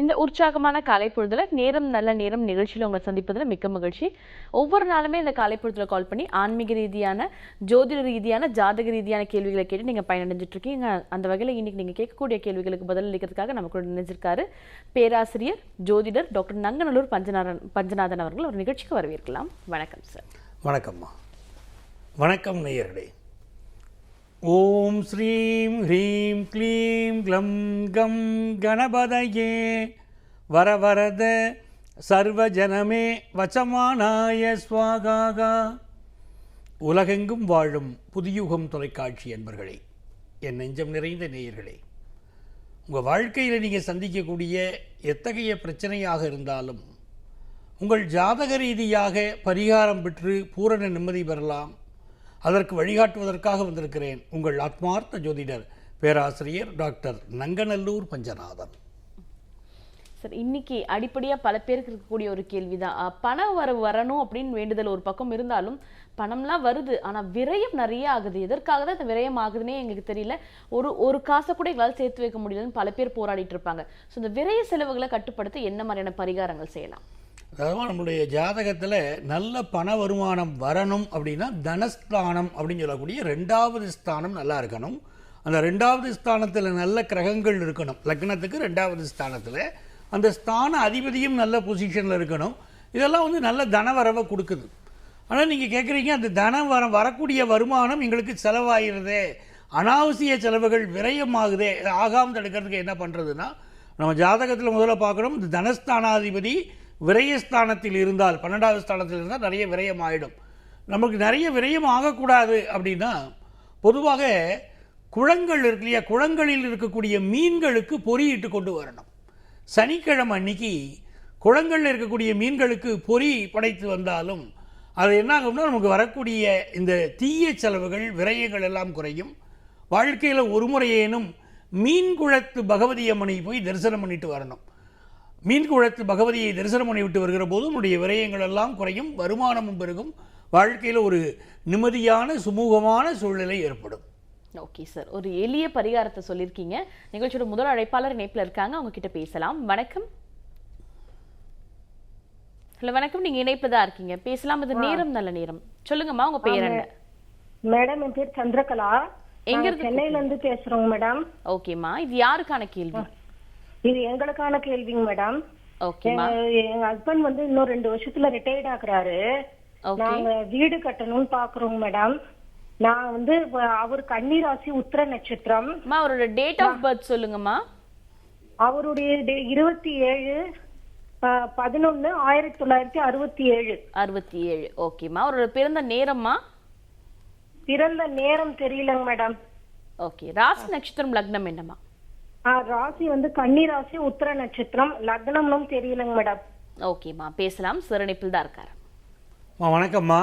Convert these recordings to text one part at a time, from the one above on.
இந்த உற்சாகமான காலை பொழுதுல நேரம் நல்ல நேரம் நிகழ்ச்சியில் உங்களை சந்திப்பதில் மிக்க மகிழ்ச்சி. ஒவ்வொரு நாளுமே இந்த காலை பொழுதுல கால் பண்ணி ஆன்மீக ரீதியான ஜோதிட ரீதியான ஜாதக ரீதியான கேள்விகளை கேட்டு நீங்கள் பயனடைஞ்சிட்டு இருக்கீங்க. அந்த வகையில் இன்னைக்கு நீங்கள் கேட்கக்கூடிய கேள்விகளுக்கு பதில் அளிக்கிறதுக்காக நம்ம கூட நினைச்சிருக்காரு பேராசிரியர் ஜோதிடர் டாக்டர் நங்கநல்லூர் பஞ்சநாதன் பஞ்சநாதன் அவர்கள். ஒரு நிகழ்ச்சிக்கு வரவேற்கலாம். வணக்கம் சார் வணக்கம்மா. வணக்கம் நேயர்களே. ஓம் ஸ்ரீம் ஹ்ரீம் க்ளீம் க்ளம் கம் கணபதையே. வரவரத சர்வஜனமே வச்சமானாய ஸ்வாகாகா உலகெங்கும் வாழும் புதியுகம் தொலைக்காட்சி என்பர்களே என் நெஞ்சம் நிறைந்த நேயர்களே உங்கள் வாழ்க்கையில் நீங்கள் சந்திக்கக்கூடிய எத்தகைய பிரச்சனையாக இருந்தாலும் உங்கள் ஜாதக ரீதியாக பரிகாரம் பெற்று பூரண நிம்மதி பெறலாம் அதற்கு வழிகாட்டுவதற்காக வந்திருக்கிறேன் உங்கள் ஆத்மார்த்த ஜோதிடர் பேராசிரியர் டாக்டர் நங்கநல்லூர் பஞ்சநாதன். சார் இன்னைக்கு அடிப்படையாக பல பேருக்கு இருக்கக்கூடிய ஒரு கேள்விதான். அஹ், பணம் வரவு வரணும் அப்படின்னு வேண்டுதல் ஒரு பக்கம் இருந்தாலும் பணம்லாம் வருது ஆனால் விரயம் நிறைய ஆகுது. எதற்காக தான் இந்த விரயம் ஆகுதுன்னே எங்களுக்கு தெரியல. ஒரு ஒரு காசை கூட எங்களால் சேர்த்து வைக்க முடியலன்னு பல பேர் போராடிட்டு இருப்பாங்க. ஸோ இந்த விரய செலவுகளை கட்டுப்படுத்த என்ன மாதிரியான பரிகாரங்கள் செய்யலாம்? அதாவது நம்மளுடைய ஜாதகத்தில் நல்ல பண வருமானம் வரணும் அப்படின்னா தனஸ்தானம் அப்படின்னு சொல்லக்கூடிய ரெண்டாவது ஸ்தானம் நல்லா இருக்கணும். அந்த ரெண்டாவது ஸ்தானத்தில் நல்ல கிரகங்கள் இருக்கணும். லக்னத்துக்கு ரெண்டாவது ஸ்தானத்தில் அந்த ஸ்தான அதிபதியும் நல்ல பொசிஷனில் இருக்கணும். இதெல்லாம் வந்து நல்ல தனவரவை கொடுக்குது. ஆனால் நீங்கள் கேட்குறீங்க அந்த தனம் வர வரக்கூடிய வருமானம் எங்களுக்கு செலவாயிருதே. அனாவசிய செலவுகள் விரயமாகுதே. ஆகாமல் தடுக்கிறதுக்கு என்ன பண்ணுறதுன்னா நம்ம ஜாதகத்தில் முதல்ல பார்க்கணும் இந்த தனஸ்தானாதிபதி விரயஸ்தானத்தில் இருந்தால் பன்னெண்டாவது ஸ்தானத்தில் இருந்தால் நிறைய விரயம் ஆகிடும் நமக்கு நிறைய விரயம் ஆகக்கூடாது அப்படின்னா பொதுவாக குளங்கள் இருக்கு இல்லையா குளங்களில் இருக்கக்கூடிய மீன்களுக்கு பொறியிட்டு கொண்டு வரணும். சனிக்கிழமை அன்னைக்கு குளங்களில் இருக்கக்கூடிய மீன்களுக்கு பொறி படைத்து வந்தாலும் அது என்ன ஆகும்னா நமக்கு வரக்கூடிய இந்த தீய செலவுகள் விரயங்கள் எல்லாம் குறையும். வாழ்க்கையில் ஒரு முறையேனும் மீன் குளத்து பகவதி அம்மனை போய் தரிசனம் பண்ணிட்டு வரணும். மீன் குளத்து பகவதியை தரிசனம் பண்ணி விட்டு வருகிற போது உன்னுடைய விரயங்கள் எல்லாம் குறையும் வருமானமும் பெருகும். வாழ்க்கையில் ஒரு நிம்மதியான சுமூகமான சூழ்நிலை ஏற்படும். ஓகே சார் ஒரு எளிய பரிகாரத்தை சொல்லியிருக்கீங்க. நிகழ்ச்சியோட முதல் அழைப்பாளர் இணைப்புல இருக்காங்க. அவங்க கிட்ட பேசலாம். வணக்கம். ஹலோ வணக்கம். நீங்க இணைப்புல தான் இருக்கீங்க. பேசலாம். இது நேரம் நல்ல நேரம். சொல்லுங்கம்மா உங்க பேர் என்ன? மேடம் என் பேர் சந்திரகலா. எங்க சென்னையில இருந்து பேசுறோங்க மேடம். ஓகேம்மா இது யாருக்கான கேள்வி? இது எங்களுக்கான கேள்விங்க மேடம். எங்க ஹஸ்பண்ட் வந்து இன்னும் ரெண்டு வருஷத்துல ரிட்டையர்ட் ஆகுறாரு. நாங்க வீடு கட்டணும்னு பாக்குறோங்க மேடம். நான் வந்து அவர் கன்னிராசி உத்திர நட்சத்திரம். அவரோட டேட் ஆஃப் பர்த் சொல்லுங்கம்மா அவருடைய டே- இருபத்தி ஏழு பதினொன்னு ஆயிரத்தி தொள்ளாயிரத்தி அறுபத்தி ஏழு. அறுபத்தி ஏழு. ஓகேம்மா அவரோட பிறந்த நேரம்மா பிறந்த நேரம் தெரியலங்க மேடம். ஓகே ராசி நட்சத்திரம் லக்னம் என்னம்மா ராசி வந்து கன்னிராசி உத்திர நட்சத்திரம். லக்னம்னும் தெரியலங்க மேடம். ஓகேம்மா பேசலாம். சிறனிப்பில் தான் இருக்காரு. அம்மா, வணக்கம்மா.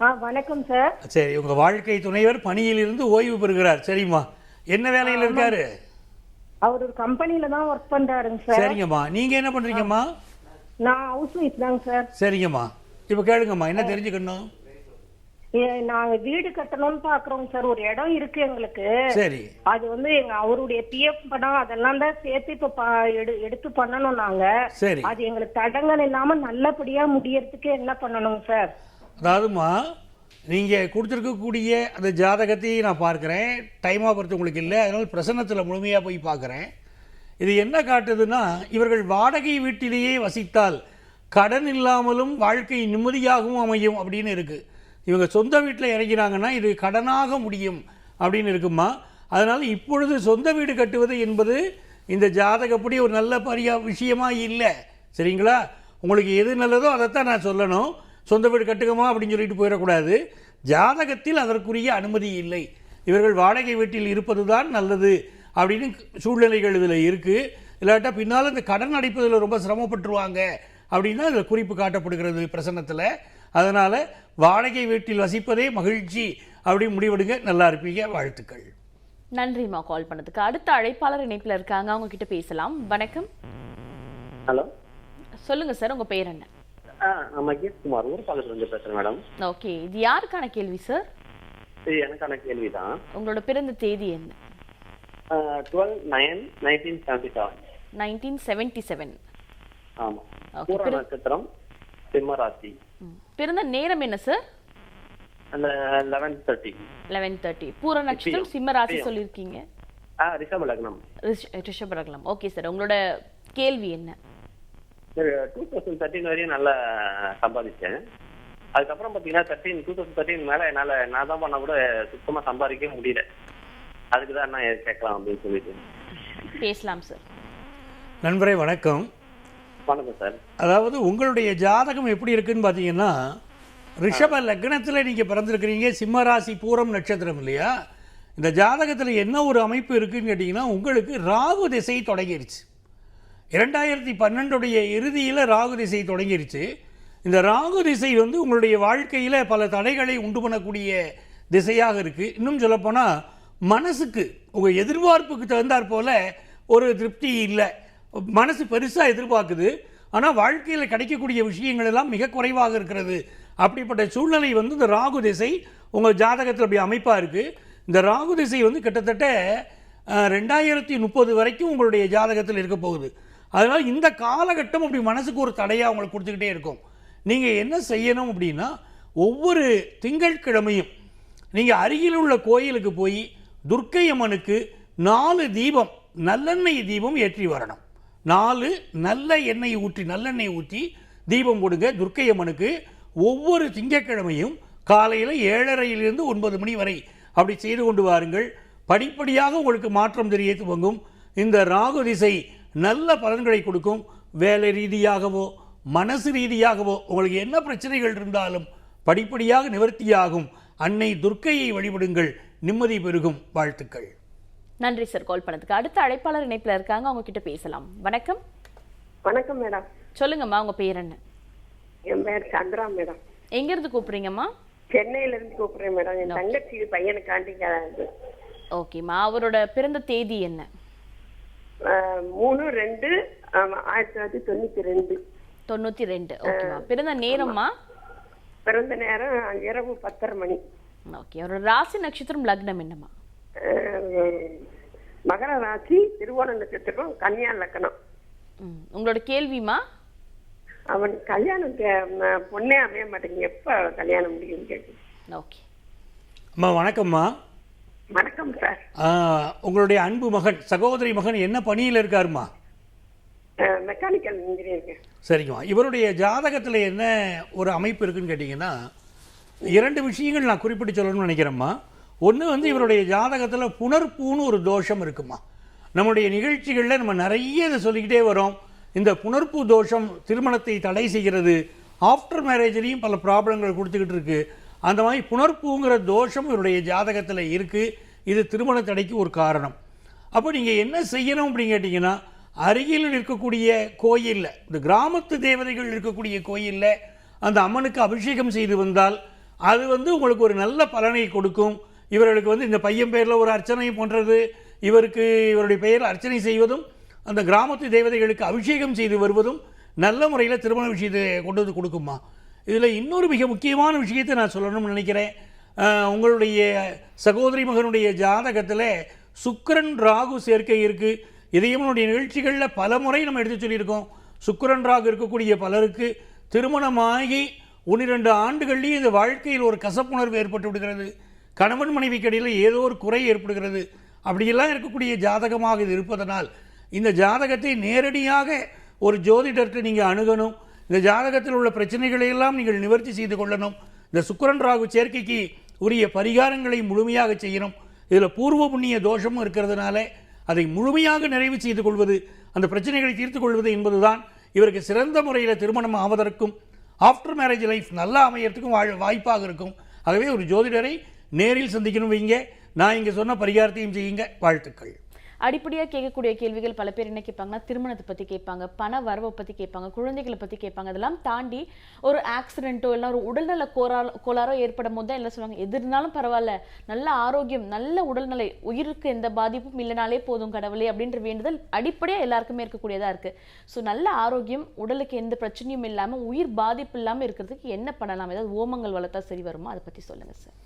ஆ வணக்கம் சார். சரி உங்கள் வாழ்க்கை துணைவர் பணியிலிருந்து ஓய்வு பெறுகிறார். சரிம்மா. என்ன வேலையில் இருக்காரு? அவர் ஒரு கம்பெனில தான் ஒர்க் பண்றாருங்க சார். சரிங்கம்மா. நீங்கள் என்ன பண்ணுறீங்கம்மா நான் ஹவுஸ் ஒய்ஃப் தாங்க சார். சரிங்கம்மா. இப்போ கேளுங்கம்மா என்ன தெரிஞ்சுக்கணும்? நாங்க வீடு கட்டணும்னு பாக்குறோங்க சார். ஒரு இடம் இருக்கு எங்களுக்கு. சரி. அது வந்து எங்க அவருடைய பிஎஃப் பணம் அதெல்லாம் தான் சேர்த்து இப்ப எடுத்து பண்ணணும் நாங்க. சரி. அது எங்களுக்கு தடங்கள் இல்லாம நல்லபடியா முடியறதுக்கு என்ன பண்ணணுங்க சார்? அதாவதுமா நீங்கள் கொடுத்துருக்கக்கூடிய அந்த ஜாதகத்தையும் நான் பார்க்குறேன். டைம் ஆகிறது உங்களுக்கு இல்லை. அதனால் பிரசன்னத்தில் முழுமையாக போய் பார்க்குறேன் இது என்ன காட்டுதுன்னா இவர்கள் வாடகை வீட்டிலேயே வசித்தால் கடன் இல்லாமலும் வாழ்க்கை நிம்மதியாகவும் அமையும் அப்படின்னு இருக்குது இவங்க சொந்த வீட்டில் இறங்கினாங்கன்னா இது கடனாக முடியும் அப்படின்னு இருக்குமா? அதனால் இப்பொழுது சொந்த வீடு கட்டுவது என்பது இந்த ஜாதகப்படி ஒரு நல்ல பரியா விஷயமா இல்லை. சரிங்களா? உங்களுக்கு எது நல்லதோ அதைத்தான் நான் சொல்லணும். சொந்த வீடு கட்டுக்கமா அப்படின்னு சொல்லிட்டு போயிடக்கூடாது. ஜாதகத்தில் அதற்குரிய அனுமதி இல்லை. இவர்கள் வாடகை வீட்டில் இருப்பது தான் நல்லது அப்படின்னு சூழ்நிலைகள் இதில் இருக்குது இல்லாட்டா பின்னால் இந்த கடன் அடைப்பதில் ரொம்ப சிரமப்பட்டுருவாங்க அப்படின்னா இதில் குறிப்பு காட்டப்படுகிறது பிரசன்னத்தில். அதனால் வாடகை வீட்டில் வசிப்பதே மகிழ்ச்சி. அப்படின்னு முடிவெடுங்க. நல்லா இருப்பீங்க. வாழ்த்துக்கள். நன்றிம்மா கால் பண்ணதுக்கு. அடுத்த அழைப்பாளர் இணைப்புல இருக்காங்க. அவங்க கிட்ட பேசலாம். வணக்கம். ஹலோ. சொல்லுங்க சார் உங்க பேர் என்ன? ஆ நான் மகேஷ் குமார். ஊர் பக்கத்துல இருந்து பேசுறேன் மேடம். ஓகே. இது யாருக்கான கேள்வி சார் இது எனக்கான கேள்விதான். உங்களோட பிறந்த தேதி என்ன? Twelve nine nineteen seventy seven nineteen seventy seven ஆமா நட்சத்திரம் சிம்ம ராசி. பிறந்த நேரம் என்ன சார் அந்த லெவன் தேர்ட்டி லெவன் தேர்ட்டி பூர நட்சத்திரம் சிம்ம ராசி சொல்லியிருக்கீங்க. ஆ ரிஷப லக்னம். ரிஷ- ரிஷபரகலம் ஓகே சார் உங்களோட கேள்வி என்ன? டூ தௌசண்ட் தேர்ட்டின் வரையும் நல்லா சம்பாதிச்சேன். அதுக்கப்புறம் பார்த்தீங்கன்னா தேர்ட்டின் டூ தௌசண்ட் தேர்ட்டின் மேலே என்னால் நான் தான் பண்ண கூட சுத்தமாக சம்பாதிக்க முடியல. அதுக்கு தான் என்ன கேட்கலாம் அப்படின்னு சொல்லிட்டு. பேசலாம் சார் நண்பரே வணக்கம். வணக்கம் சார். அதாவது உங்களுடைய ஜாதகம் எப்படி இருக்குன்னு பார்த்தீங்கன்னா ரிஷப லக்னத்தில் நீங்கள் பிறந்திருக்கிறீங்க சிம்மராசி பூரம் நட்சத்திரம் இல்லையா? இந்த ஜாதகத்தில் என்ன ஒரு அமைப்பு இருக்குன்னு கேட்டிங்கன்னா உங்களுக்கு ராகு திசை தொடங்கிருச்சு. இரண்டாயிரத்தி பன்னெண்டுடைய இறுதியில் ராகு திசை தொடங்கிருச்சு. இந்த ராகு திசை வந்து உங்களுடைய வாழ்க்கையில் பல தடைகளை உண்டு பண்ணக்கூடிய திசையாக இருக்குது இன்னும் சொல்லப்போனால் மனசுக்கு உங்கள் எதிர்பார்ப்புக்கு தகுந்தாற் போல ஒரு திருப்தி இல்லை. மனசு பெருசாக எதிர்பார்க்குது. ஆனால் வாழ்க்கையில் கிடைக்கக்கூடிய விஷயங்கள் எல்லாம் மிக குறைவாக இருக்கிறது. அப்படிப்பட்ட சூழ்நிலை வந்து இந்த ராகு திசை உங்கள் ஜாதகத்தில் அப்படி அமைப்பாக இருக்குது இந்த ராகு திசை வந்து கிட்டத்தட்ட ரெண்டாயிரத்தி முப்பது வரைக்கும் உங்களுடைய ஜாதகத்தில் இருக்க போகுது. அதனால் இந்த காலகட்டம் அப்படி மனசுக்கு ஒரு தடையாக உங்களுக்கு கொடுத்துக்கிட்டே இருக்கும். நீங்கள் என்ன செய்யணும் அப்படின்னா ஒவ்வொரு திங்கட்கிழமையும் நீங்கள் அருகில் உள்ள கோயிலுக்கு போய் துர்க்கை அம்மனுக்கு நாலு தீபம் நல்லெண்ணெய் தீபம் ஏற்றி வரணும். நாலு நல்ல எண்ணெய் ஊற்றி நல்லெண்ணெய் ஊற்றி தீபம் கொடுங்க துர்க்கை அம்மனுக்கு ஒவ்வொரு திங்கட்கிழமையும் காலையில் ஏழரையிலிருந்து ஒன்பது மணி வரை அப்படி செய்து கொண்டு வாருங்கள். படிப்படியாக உங்களுக்கு மாற்றம் தெரிய துவங்கும். இந்த ராகு திசை நல்ல பலன்களை கொடுக்கும். வேலை ரீதியாகவோ மனசு ரீதியாகவோ உங்களுக்கு என்ன பிரச்சனைகள் இருந்தாலும் படிப்படியாக நிவர்த்தியாகும். அன்னை துர்க்கையை வழிபடுங்கள். நிம்மதி பெருகும். வாழ்த்துக்கள். நன்றி சார் கால் பண்ணதுக்கு. அடுத்த அழைப்பாளர் இணைப்புல இருக்காங்க. அவங்க கிட்ட பேசலாம். வணக்கம். வணக்கம் மேடம். சொல்லுங்கம்மா உங்க பேர் என்ன? என் பேர் சந்திரா மேடம். எங்க இருந்து கூப்பிடுறீங்கம்மா? சென்னையில இருந்து கூப்பிடுறேன் மேடம். என் தங்கச்சி பையனுக்காண்டி ஓகேம்மா. அவரோட பிறந்த தேதி என்ன? மூணு ரெண்டு ஆயிரத்தி தொள்ளாயிரத்தி தொண்ணூத்தி ரெண்டு. தொண்ணூத்தி ரெண்டு. ஓகேம்மா. பிறந்த நேரம்மா? பிறந்த நேரம் இரவு பத்தரை மணி. ஓகே. அவரோட ராசி நட்சத்திரம் லக்னம் என்னம்மா? மகர ராசி திருவோண நட்சத்திரம் கன்னியா லக்கணம். உங்களோட கேள்விமா? அவன் கல்யாணம் பொண்ணே அமைய மாட்டேங்குது. எப்ப கல்யாணம் முடியும் கேட்டு ஓகே. அம்மா வணக்கம்மா. வணக்கம் சார். ஆ, உங்களுடைய அன்பு மகன் சகோதரி மகன் என்ன பணியில் இருக்காருமா மெக்கானிக்கல் இன்ஜினியரிங் சரிங்கம்மா. இவருடைய ஜாதகத்தில் என்ன ஒரு அமைப்பு இருக்குன்னு கேட்டிங்கன்னா இரண்டு விஷயங்கள் நான் குறிப்பிட்டு சொல்லணும்னு நினைக்கிறேம்மா. ஒன்று வந்து இவருடைய ஜாதகத்தில் புனர்பூன்னு ஒரு தோஷம் இருக்குமா? நம்முடைய நிகழ்ச்சிகளில் நம்ம நிறைய இதை சொல்லிக்கிட்டே வரோம். இந்த புனர்பூ தோஷம் திருமணத்தை தடை செய்கிறது. ஆஃப்டர் மேரேஜ்லேயும் பல ப்ராப்ளங்கள் கொடுத்துக்கிட்டு இருக்கு. அந்த மாதிரி புனர்பூங்கிற தோஷம் இவருடைய ஜாதகத்தில் இருக்குது இது திருமண தடைக்கு ஒரு காரணம். அப்போ நீங்கள் என்ன செய்யணும் அப்படின்னு கேட்டிங்கன்னா அருகில் இருக்கக்கூடிய கோயிலில் இந்த கிராமத்து தேவதைகள் இருக்கக்கூடிய கோயிலில் அந்த அம்மனுக்கு அபிஷேகம் செய்து வந்தால் அது வந்து உங்களுக்கு ஒரு நல்ல பலனை கொடுக்கும். இவர்களுக்கு வந்து இந்த பையன் பேரில் ஒரு அர்ச்சனை போன்றது இவருக்கு இவருடைய பெயரில் அர்ச்சனை செய்வதும் அந்த கிராமத்து தேவதைகளுக்கு அபிஷேகம் செய்து வருவதும் நல்ல முறையில் திருமண விஷயத்தை கொண்டு வந்து கொடுக்குமா? இதில் இன்னொரு மிக முக்கியமான விஷயத்தை நான் சொல்லணும்னு நினைக்கிறேன். உங்களுடைய சகோதரி மகனுடைய ஜாதகத்தில் சுக்கரன் ராகு சேர்க்கை இருக்குது இதையும் நம்முடைய நிகழ்ச்சிகளில் பல முறை நம்ம எடுத்து சொல்லியிருக்கோம். சுக்கரன் ராகு இருக்கக்கூடிய பலருக்கு திருமணமாகி ஒன்னிரண்டு ஆண்டுகள்லேயும் இந்த வாழ்க்கையில் ஒரு கசப்புணர்வு ஏற்பட்டு விடுகிறது. கணவன் மனைவிக்கு இடையில் ஏதோ ஒரு குறை ஏற்படுகிறது. அப்படியெல்லாம் இருக்கக்கூடிய ஜாதகமாக இது இருப்பதனால் இந்த ஜாதகத்தை நேரடியாக ஒரு ஜோதிடர்கிட்ட நீங்கள் அணுகணும். இந்த ஜாதகத்தில் உள்ள பிரச்சனைகளையெல்லாம் நீங்கள் நிவர்த்தி செய்து கொள்ளணும். இந்த சுக்கரன் ராகு சேர்க்கைக்கு உரிய பரிகாரங்களை முழுமையாக செய்யணும். இதில் பூர்வ புண்ணிய தோஷமும் இருக்கிறதுனால அதை முழுமையாக நிறைவு செய்து கொள்வது அந்த பிரச்சனைகளை தீர்த்து கொள்வது என்பதுதான் இவருக்கு சிறந்த முறையில் திருமணம் ஆவதற்கும் ஆஃப்டர் மேரேஜ் லைஃப் நல்லா அமையறதுக்கும் வாழ் வாய்ப்பாக இருக்கும். ஆகவே ஒரு ஜோதிடரை நேரில் சந்திக்கணும் வைங்க. நான் இங்கே சொன்ன பரிகாரத்தையும் செய்யுங்க. வாழ்த்துக்கள். அடிப்படையாக கேட்கக்கூடிய கேள்விகள் பல பேர் என்ன கேட்பாங்கன்னா திருமணத்தை பற்றி கேட்பாங்க பண வரவை பற்றி கேட்பாங்க குழந்தைகளை பற்றி கேட்பாங்க. அதெல்லாம் தாண்டி ஒரு ஆக்சிடென்ட்டோ இல்லை ஒரு உடல்நல கோரால் கோளாறோ ஏற்படும் போது தான் எல்லாம் சொல்லுவாங்க. எது இருந்தாலும் பரவாயில்ல. நல்ல ஆரோக்கியம் நல்ல உடல்நிலை உயிருக்கு எந்த பாதிப்பும் இல்லைனாலே போதும் கடவுளே அப்படின்ற வேண்டுதல் அடிப்படையாக எல்லாருக்குமே இருக்கக்கூடியதாக இருக்குது ஸோ நல்ல ஆரோக்கியம் உடலுக்கு எந்த பிரச்சனையும் இல்லாமல் உயிர் பாதிப்பு இல்லாமல் இருக்கிறதுக்கு என்ன பண்ணலாம்? ஏதாவது ஓமங்கள் வளர்த்தா சரி வருமா? அதை பற்றி சொல்லுங்கள் சார்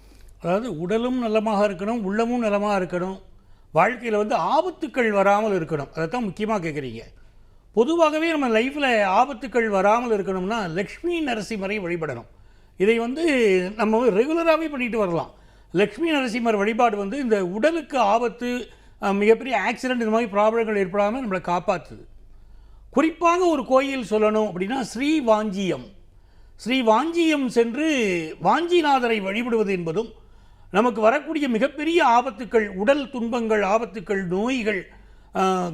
அதாவது உடலும் நலமாக இருக்கணும் உள்ளமும் நலமாக இருக்கணும். வாழ்க்கையில் வந்து ஆபத்துக்கள் வராமல் இருக்கணும். அதை தான் முக்கியமாக கேட்குறீங்க பொதுவாகவே நம்ம லைஃப்பில் ஆபத்துக்கள் வராமல் இருக்கணும்னா லக்ஷ்மி நரசிம்மரை வழிபடணும். இதை வந்து நம்ம ரெகுலராகவே பண்ணிட்டு வரலாம். லக்ஷ்மி நரசிம்மர் வழிபாடு வந்து இந்த உடலுக்கு ஆபத்து மிகப்பெரிய ஆக்சிடென்ட் இந்த மாதிரி ப்ராப்ளங்கள் ஏற்படாமல் நம்மளை காப்பாற்றுது குறிப்பாக ஒரு கோயில் சொல்லணும் அப்படின்னா ஸ்ரீ வாஞ்சியம். ஸ்ரீ வாஞ்சியம் சென்று வாஞ்சிநாதரை வழிபடுவது என்பதும் நமக்கு வரக்கூடிய மிகப்பெரிய ஆபத்துக்கள் உடல் துன்பங்கள் ஆபத்துக்கள் நோய்கள்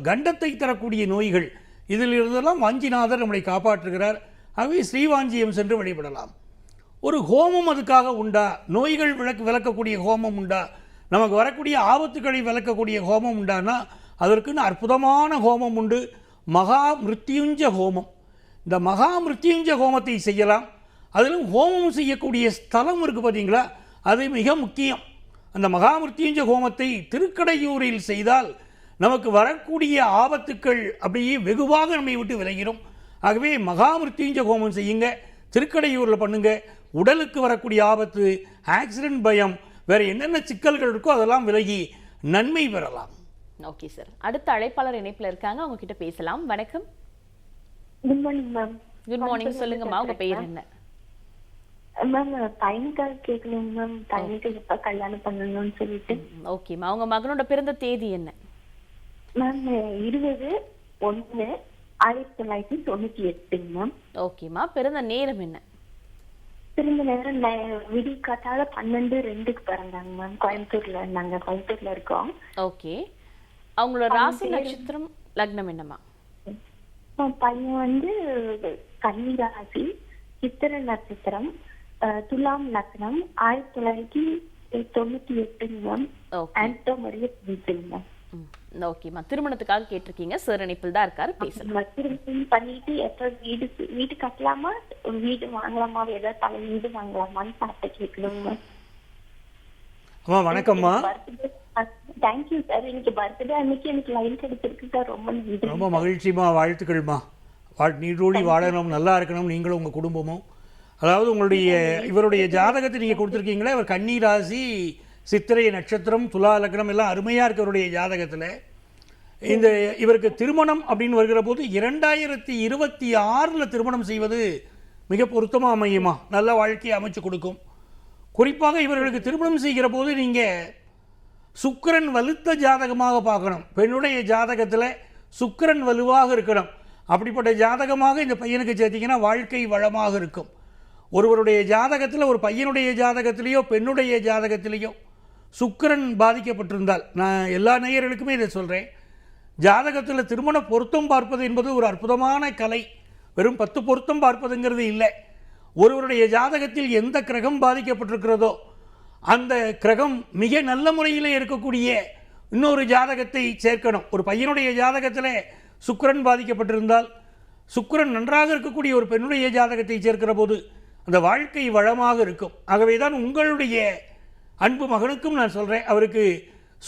கண்டத்தை தரக்கூடிய நோய்கள் இதிலிருந்தெல்லாம் வாஞ்சிநாதர் நம்மளை காப்பாற்றுகிறார். ஆகவே ஸ்ரீவாஞ்சியம் சென்று வழிபடலாம். ஒரு ஹோமம் அதுக்காக உண்டா? நோய்கள் விளக்கு விளக்கக்கூடிய ஹோமம் உண்டா? நமக்கு வரக்கூடிய ஆபத்துக்களை விளக்கக்கூடிய ஹோமம் உண்டானா? அதற்குன்னு அற்புதமான ஹோமம் உண்டு. மகா மிருத்யுஞ்ச ஹோமம். இந்த மகா மிருத்யுஞ்ச ஹோமத்தை செய்யலாம். அதிலும் ஹோமம் செய்யக்கூடிய ஸ்தலம் இருக்குது பார்த்தீங்களா அது மிக முக்கியம். அந்த மகா மிருத்யுஞ்ச ஹோமத்தை திருக்கடையூரில் செய்தால் நமக்கு வரக்கூடிய ஆபத்துக்கள் அப்படியே வெகுவாக நம்மை விட்டு விலகிடும் ஆகவே மகா மிருத்யுஞ்ச ஹோமம் செய்யுங்க திருக்கடையூரில் பண்ணுங்க. உடலுக்கு வரக்கூடிய ஆபத்து ஆக்சிடென்ட் பயம் வேறு என்னென்ன சிக்கல்கள் இருக்கோ அதெல்லாம் விலகி நன்மை பெறலாம். ஓகே சார் அடுத்த அழைப்பாளர் இணைப்புல இருக்காங்க. அவங்க கிட்ட பேசலாம். வணக்கம். Good morning ma'am good morning சொல்லுங்கம்மா. உங்க பெயர் என்ன? மேம் பையனுக்காக கேட்கணும் மேம் பையனுக்கு எப்ப கல்யாணம் பண்ணணும்னு சொல்லிட்டு. ஓகேம்மா உங்க மகனோட பிறந்த தேதி என்ன? மேம் இருபது ஒண்ணு ஆயிரத்தி தொள்ளாயிரத்தி தொண்ணூத்தி எட்டுங்க மேம் ஓகேம்மா பிறந்த நேரம் என்ன? திரும்ப நேரம் விடி காத்தால பன்னெண்டு ரெண்டுக்கு பிறந்தாங்க மேம் கோயம்புத்தூர்ல நாங்க கோயம்புத்தூர்ல இருக்கோம். ஓகே அவங்களோட ராசி நட்சத்திரம் லக்னம் என்னம்மா? மேம், பையன் வந்து கன்னி ராசி சித்திர நட்சத்திரம் துலாம் லக்னம் ஆயிரத்தி தொள்ளாயிரத்தி தொண்ணூத்தி எட்டுங்க ஆண்டோ மரிய ம், ஓகேம்மா திருமணத்துக்காக கேட்டிருக்கீங்க. சார் இணைப்பில் தான் இருக்காரு. பேசலாம். திரும்பவும் பண்ணிட்டு எப்ப வீடு வீடு கட்டலாமா? வீடு வாங்கலாமா? ஏதாவது பல வீடு வாங்கலாமான்னு பார்த்து கேட்கணுங்க அம்மா வணக்கம்மா. தேங்க்யூ சார் இன்னைக்கு பர்த்டே அன்னைக்கு எனக்கு லைன் கிடைச்சிருக்கு சார் ரொம்ப நன்றி. ரொம்ப மகிழ்ச்சிமா வாழ்த்துக்கள்மா. வாழ் நீடோடி வாழணும். நல்லா இருக்கணும். நீங்களும் உங்கள் குடும்பமும். அதாவது உங்களுடைய இவருடைய ஜாதகத்தை நீங்கள் கொடுத்துருக்கீங்களே இவர் கன்னி ராசி சித்திரை நட்சத்திரம் துலா லக்னம் எல்லாம் அருமையாக இருக்கு அவருடைய ஜாதகத்தில். இந்த இவருக்கு திருமணம் அப்படின்னு வருகிற போது இரண்டாயிரத்தி இருபத்தி ஆறில் திருமணம் செய்வது மிக பொருத்தமாக அமையுமா? நல்ல வாழ்க்கையை அமைச்சு கொடுக்கும். குறிப்பாக இவர்களுக்கு திருமணம் செய்கிற போது நீங்கள் சுக்கிரன் வலுத்த ஜாதகமாக பார்க்கணும். பெண்ணுடைய ஜாதகத்தில் சுக்கிரன் வலுவாக இருக்கணும். அப்படிப்பட்ட ஜாதகமாக இந்த பையனுக்கு சேர்த்தீங்கன்னா வாழ்க்கை வளமாக இருக்கும். ஒருவருடைய ஜாதகத்தில் ஒரு பையனுடைய ஜாதகத்திலேயோ பெண்ணுடைய ஜாதகத்திலேயோ சுக்கிரன் பாதிக்கப்பட்டிருந்தால் நான் எல்லா நேயர்களுக்குமே இதை சொல்கிறேன் ஜாதகத்தில் திருமண பொருத்தம் பார்ப்பது என்பது ஒரு அற்புதமான கலை. வெறும் பத்து பொருத்தம் பார்ப்பதுங்கிறது இல்லை. ஒருவருடைய ஜாதகத்தில் எந்த கிரகம் பாதிக்கப்பட்டிருக்கிறதோ அந்த கிரகம் மிக நல்ல முறையில் இருக்கக்கூடிய இன்னொரு ஜாதகத்தை சேர்க்கணும். ஒரு பையனுடைய ஜாதகத்தில் சுக்கிரன் பாதிக்கப்பட்டிருந்தால் சுக்கரன் நன்றாக இருக்கக்கூடிய ஒரு பெண்ணுடைய ஜாதகத்தை சேர்க்கிற போது அந்த வாழ்க்கை வளமாக இருக்கும். ஆகவே தான் உங்களுடைய அன்பு மகனுக்கும் நான் சொல்கிறேன் அவருக்கு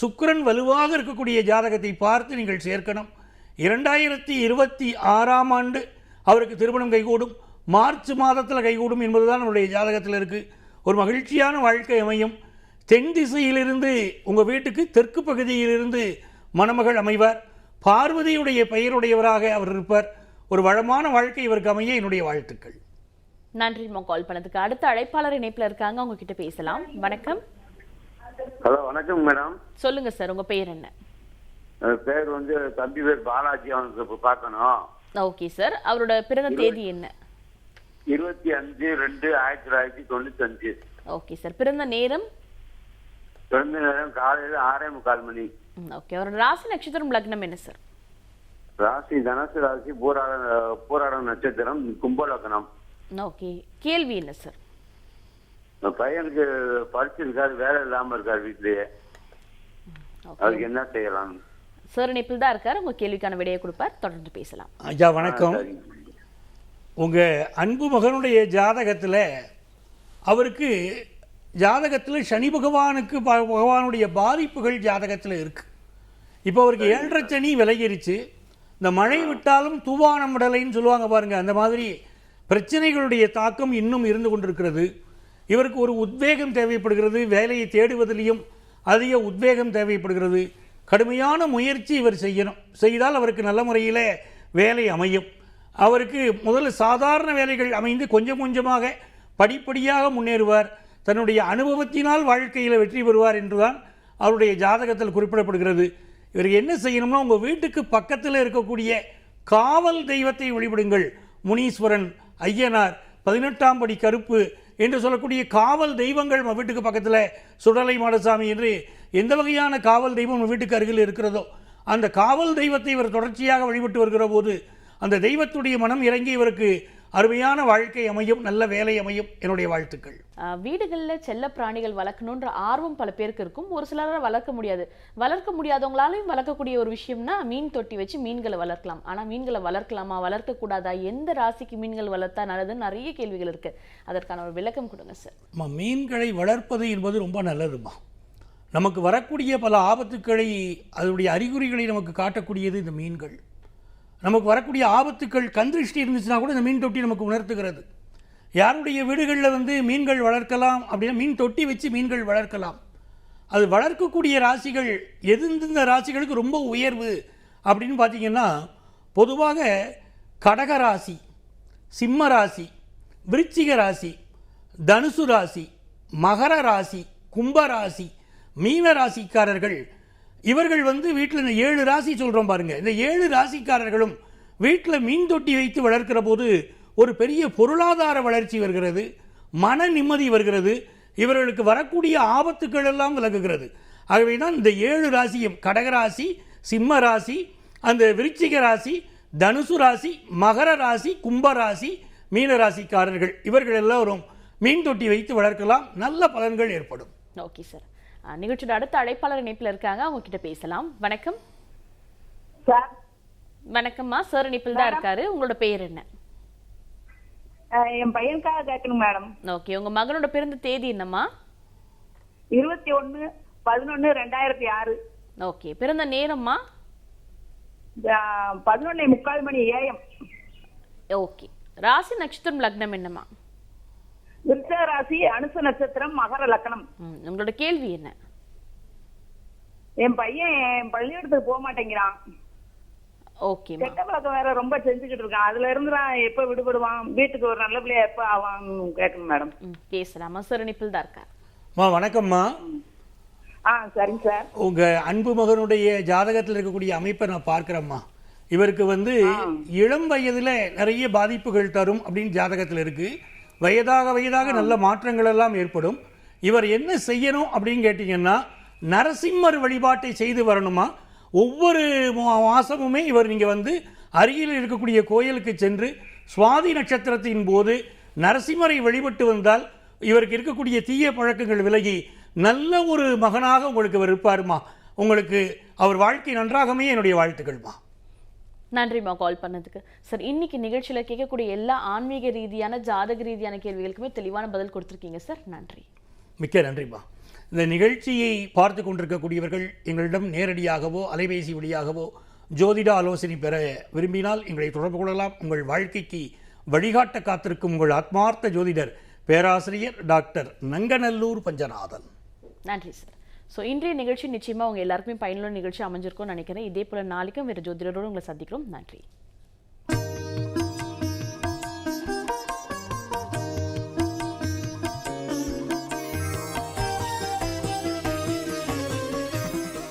சுக்கிரன் வலுவாக இருக்கக்கூடிய ஜாதகத்தை பார்த்து நீங்கள் சேர்க்கணும். இரண்டாயிரத்தி இருபத்தி ஆறாம் ஆண்டு அவருக்கு திருமணம் கைகூடும். மார்ச் மாதத்தில் கைகூடும் என்பதுதான் நம்முடைய ஜாதகத்தில் இருக்குது ஒரு மகிழ்ச்சியான வாழ்க்கை அமையும். தென் திசையிலிருந்து உங்கள் வீட்டுக்கு தெற்கு பகுதியிலிருந்து மணமகள் அமைவார். பார்வதியுடைய பெயருடையவராக அவர் இருப்பார். ஒரு வளமான வாழ்க்கை இவருக்கு அமைய என்னுடைய வாழ்த்துக்கள். நன்றிம்மா கால் பண்ணதுக்கு. அடுத்த அழைப்பாளர் இணைப்புல இருக்காங்க. அவங்க கிட்ட பேசலாம். வணக்கம். ஹலோ வணக்கம் மேடம். சொல்லுங்க சார். உங்க பெயர் என்ன? என் பேர் வந்து தம்பி பேர் பாலாஜி. அவனுக்கு இப்போ பார்க்கணும். Okay sir. அவரோட பிறந்த தேதி என்ன? இருபத்தி அஞ்சு ரெண்டு ஆயிரத்தி தொள்ளாயிரத்தி தொண்ணூத்தஞ்சு. Okay sir. பிறந்த நேரம்? பிறந்த நேரம் காலையில் ஆறே முக்கால் மணி. ஓகே. அவரோட ராசி நட்சத்திரம் லக்னம் என்ன சார்? ராசி தனுசு ராசி பூராட பூராட நட்சத்திரம் கும்பலக்கணம். ஓகே கேள்வி என்ன சார்? பையனுக்கு படிச்சிருக்காரு வேலை இல்லாம இருக்காரு வீட்லயே. அதுக்கு என்ன செய்யலாம்? சார் இணைப்பில் தான் இருக்காரு. உங்க கேள்விக்கான விடையை கொடுப்பார். தொடர்ந்து பேசலாம். ஐயா வணக்கம். உங்கள் அன்பு மகனுடைய ஜாதகத்தில் அவருக்கு ஜாதகத்தில் சனி பகவானுக்கு பகவானுடைய பாதிப்புகள் ஜாதகத்தில் இருக்குது இப்போ அவருக்கு ஏழரை சனி விலகிருச்சு. இந்த மழை விட்டாலும் தூவானம் விடலைன்னு சொல்லுவாங்க பாருங்கள் அந்த மாதிரி பிரச்சனைகளுடைய தாக்கம் இன்னும் இருந்து கொண்டிருக்கிறது. இவருக்கு ஒரு உத்வேகம் தேவைப்படுகிறது. வேலையை தேடுவதிலையும் அதிக உத்வேகம் தேவைப்படுகிறது. கடுமையான முயற்சி இவர் செய்யணும். செய்தால் அவருக்கு நல்ல முறையில் வேலை அமையும். அவருக்கு முதல்ல சாதாரண வேலைகள் அமைந்து கொஞ்சம் கொஞ்சமாக படிப்படியாக முன்னேறுவார். தன்னுடைய அனுபவத்தினால் வாழ்க்கையில் வெற்றி பெறுவார் என்றுதான் அவருடைய ஜாதகத்தில் குறிப்பிடப்படுகிறது. இவர் என்ன செய்யணும்னா உங்கள் வீட்டுக்கு பக்கத்தில் இருக்கக்கூடிய காவல் தெய்வத்தை வழிபடுங்கள். முனீஸ்வரன் ஐயனார் பதினெட்டாம் படி கருப்பு என்று சொல்லக்கூடிய காவல் தெய்வங்கள் நம்ம வீட்டுக்கு பக்கத்தில் சுடலை மாடசாமி என்று எந்த வகையான காவல் தெய்வம் நம்ம வீட்டுக்கு அருகில் இருக்கிறதோ அந்த காவல் தெய்வத்தை இவர் தொடர்ச்சியாக வழிபட்டு வருகிற போது அந்த தெய்வத்துடைய மனம் இறங்கி இவருக்கு அருமையான வாழ்க்கை அமையும் நல்ல வேலை அமையும் என்னுடைய வாழ்த்துக்கள். வீடுகள்ல செல்ல பிராணிகள் வளர்க்கணுன்ற ஆர்வம் பல பேருக்கு இருக்கும். ஒரு சிலரால வளர்க்க முடியாது. வளர்க்க முடியாதவங்களாலையும் வளர்க்கக்கூடிய ஒரு விஷயம்னா மீன் தொட்டி வச்சு மீன்களை வளர்க்கலாம். ஆனா மீன்களை வளர்க்கலாமா? வளர்க்க கூடாதா? எந்த ராசிக்கு மீன்கள் வளர்த்தா நல்லதுன்னு நிறைய கேள்விகள் இருக்கு. அதற்கான ஒரு விளக்கம் கொடுங்க சார் மீன்களை வளர்ப்பது என்பது ரொம்ப நல்லதுமா நமக்கு வரக்கூடிய பல ஆபத்துக்களை அதனுடைய அறிகுறிகளை நமக்கு காட்டக்கூடியது இந்த மீன்கள். நமக்கு வரக்கூடிய ஆபத்துக்கள் கந்திருஷ்டி இருந்துச்சுன்னா கூட இந்த மீன் தொட்டி நமக்கு உணர்த்துகிறது. யாருடைய வீடுகளில் வந்து மீன்கள் வளர்க்கலாம் அப்படின்னா மீன் தொட்டி வச்சு மீன்கள் வளர்க்கலாம். அது வளர்க்கக்கூடிய ராசிகள் எந்தெந்த ராசிகளுக்கு ரொம்ப உயர்வு அப்படின்னு பார்த்தீங்கன்னா பொதுவாக கடக ராசி சிம்ம ராசி விருச்சிக ராசி தனுசு ராசி மகர ராசி கும்ப ராசி மீன ராசிக்காரர்கள் இவர்கள் வந்து வீட்டில் இந்த ஏழு ராசி சொல்கிறோம் பாருங்க. இந்த ஏழு ராசிக்காரர்களும் வீட்டில் மீன் தொட்டி வைத்து வளர்க்கிற போது ஒரு பெரிய பொருளாதார வளர்ச்சி வருகிறது மன நிம்மதி வருகிறது இவர்களுக்கு வரக்கூடிய ஆபத்துக்கள் எல்லாம் விலகுகிறது ஆகவே தான் இந்த ஏழு ராசியும் கடகராசி சிம்ம ராசி அந்த விருச்சிக ராசி தனுசு ராசி மகர ராசி கும்ப ராசி மீன ராசிக்காரர்கள் இவர்கள் எல்லோரும் மீன் தொட்டி வைத்து வளர்க்கலாம். நல்ல பலன்கள் ஏற்படும். ஓகே சார் நிகழ்ச்சியோட அடுத்த அழைப்பாளர் இணைப்புல இருக்காங்க. அவங்க கிட்ட பேசலாம். வணக்கம். வணக்கம்மா. சார் இணைப்பில் தான் இருக்காரு. உங்களோட பெயர் என்ன? என் பையனுக்காக கேட்கணும் மேடம் ஓகே உங்க மகனோட பிறந்த தேதி என்னம்மா? இருபத்தி ஒண்ணு பதினொன்னு ரெண்டாயிரத்தி ஆறு. ஓகே பிறந்த நேரம்மா? பதினொன்னே முக்கால் மணி ஏஎம் ஓகே ராசி நட்சத்திரம் லக்னம் என்னம்மா? விருச்சக ராசி அனுச நட்சத்திரம் மகர லக்கணம் ம், உங்களோட கேள்வி என்ன? என் பையன் என் பள்ளிக்கூடத்துக்கு போக மாட்டேங்கிறான். ஓகேம்மா. கெட்ட பழக்கம் வேற ரொம்ப செஞ்சுக்கிட்டு இருக்கான். அதுல இருந்து நான் எப்ப விடுபடுவான்? வீட்டுக்கு ஒரு நல்ல பிள்ளையா எப்ப ஆவான் கேட்கணும் மேடம். பேசலாமா? சார் இணைப்பில் தான் இருக்கார். அம்மா வணக்கம்மா. ஆ சரிங்க சார் உங்கள் அன்பு மகனுடைய ஜாதகத்தில் இருக்கக்கூடிய அமைப்பை நான் பார்க்குறேம்மா. இவருக்கு வந்து இளம் வயதில் நிறைய பாதிப்புகள் தரும் அப்படின்னு ஜாதகத்தில் இருக்கு. வயதாக வயதாக நல்ல மாற்றங்கள் எல்லாம் ஏற்படும். இவர் என்ன செய்யணும் அப்படின்னு கேட்டிங்கன்னா நரசிம்மர் வழிபாட்டை செய்து வரணுமா? ஒவ்வொரு மா- மாசமுமே இவர் நீங்கள் வந்து அருகில் இருக்கக்கூடிய கோயிலுக்கு சென்று சுவாதி நட்சத்திரத்தின் போது நரசிம்மரை வழிபட்டு வந்தால் இவருக்கு இருக்கக்கூடிய தீய பழக்கங்கள் விலகி நல்ல ஒரு மகனாக உங்களுக்கு இவர் இருப்பாருமா? உங்களுக்கு அவர் வாழ்க்கை நன்றாகவே என்னுடைய வாழ்த்துக்கள்மா? நன்றிம்மா கால் பண்ணதுக்கு. சார் இன்னைக்கு நிகழ்ச்சியில கேட்கக்கூடிய எல்லா ஆன்மீக ரீதியான ஜாதக ரீதியான கேள்விகளுக்குமே தெளிவான பதில் கொடுத்துருக்கீங்க சார். நன்றி. மிக்க நன்றிம்மா இந்த நிகழ்ச்சியை பார்த்து கொண்டிருக்கக்கூடியவர்கள் எங்களிடம் நேரடியாகவோ அலைபேசி வழியாகவோ ஜோதிட ஆலோசனை பெற விரும்பினால் எங்களை தொடர்பு கொள்ளலாம். உங்கள் வாழ்க்கைக்கு வழிகாட்ட காத்திருக்கும் உங்கள் ஆத்மார்த்த ஜோதிடர் பேராசிரியர் டாக்டர் நங்கநல்லூர் பஞ்சநாதன். நன்றி சார். ஸோ இன்றைய நிகழ்ச்சி நிச்சயமாக உங்கள் எல்லாருக்குமே பயனுள்ள நிகழ்ச்சி அமைஞ்சிருக்கும்னு நினைக்கிறேன். இதே போல நாளைக்கும் வேறு ஜோதிடரோடு உங்களை சந்திக்கிறோம். நன்றி.